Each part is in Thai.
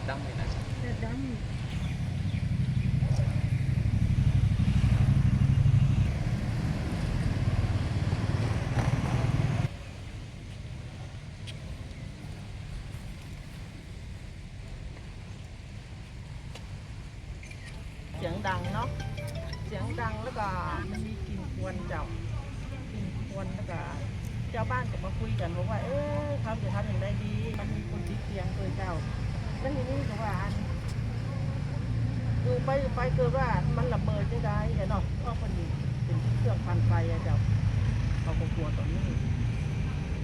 ดดำนี่นะเลือดดเสียงดังเนาะ เสียงดังแล้วก็มันมีกลิ่นควนเจ้ากลิ่นควนแล้วก็เจ้าบ้านก็มาคุยกันบอกว่า เออเขาจะทำอย่างไรดี มันมีคนติดเตียงเคยเจ้า แล้วทีนี้ก็ว่าอันอยู่ไปอยู่ไปเกิดว่ามันระเบิดจะได้เนาะเพราะมันเป็นเครื่องพันไฟอะเจ้าเขาก็กลัวตอนนี้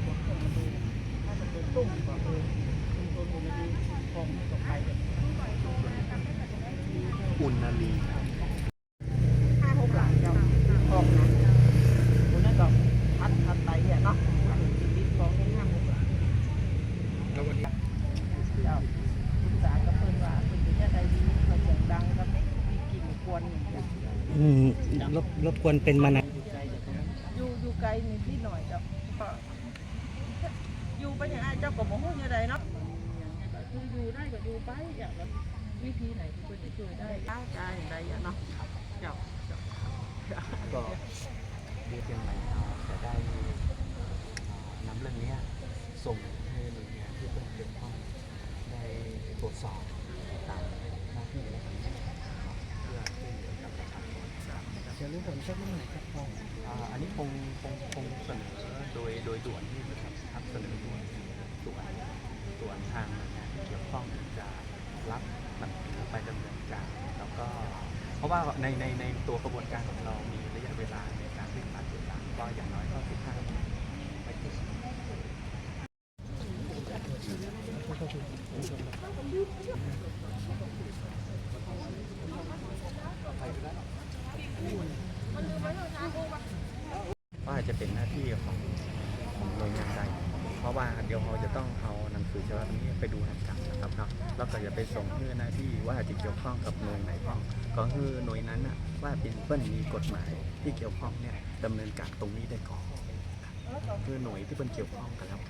กลัวเครื่องมันดูถ้ามันเป็นตุ้มก็เออชุมชนมันดีคงตกไปเลยอุณนาลีห้าหกหลังเจ้าออกนะคนนั้นก็พัดพัดไปอะเนาะชีวิตของยังห้าหกหลังแล้ววันนี้เจ้า อืมรบรบกวนเป็นมานานอยู่อยู่ไกลนิดนิดหน่อยเจ้าก็อยู่ไปอย่างไรเจ้าก็บอกว่าอย่างไรเนาะคืออยู่ได้ก็อยู่ไปอย่างแบบวิธีไหนที่เพิ่นจะช่วยได้ได้ได้อย่างไรอะเนาะเจ้าเจ้าก็เรียกยังไงเราจะได้นำเรื่องนี้ส่งให้หน่วยงานที่เกี่ยวข้องได้ตรวจสอบตามหน้าที่และทำเพื่อช่วยเหลือกับประชาชนครับ จะรู้ผลสักเมื่อไหร่ครับพ่ออ่าอันนี้คงคงคงเสนอโดยโดยด่วนที่นะครับครับเสนอด่วนด่วนด่วนทางหน่วยงานที่เกี่ยวข้องจะรับหนังสือไปดำเนินการแล้วก็เพราะว่าในในในตัวกระบวนการของเรามีระยะเวลาในการที่การติดตามก็อย่างน้อยก็15วันไม่ถึง ว่าจะเป็นหน้าที่ของของหน่วยงานใด เพราะว่าเดี๋ยวเราจะต้องเอาหนังสือฉบับนี้ไปดูนำกันนะครับเนาะแล้วก็จะไปส่งเพื่อหน้าที่ว่าจะเกี่ยวข้องกับหน่วยไหนบ้างก็คือหน่วยนั้นน่ะว่าเป็นเปิ้นมีกฎหมายที่เกี่ยวข้องเนี่ยดำเนินการตรงนี้ได้ก่อนคือหน่วยที่เป็นเกี่ยวข้องกันแล้ว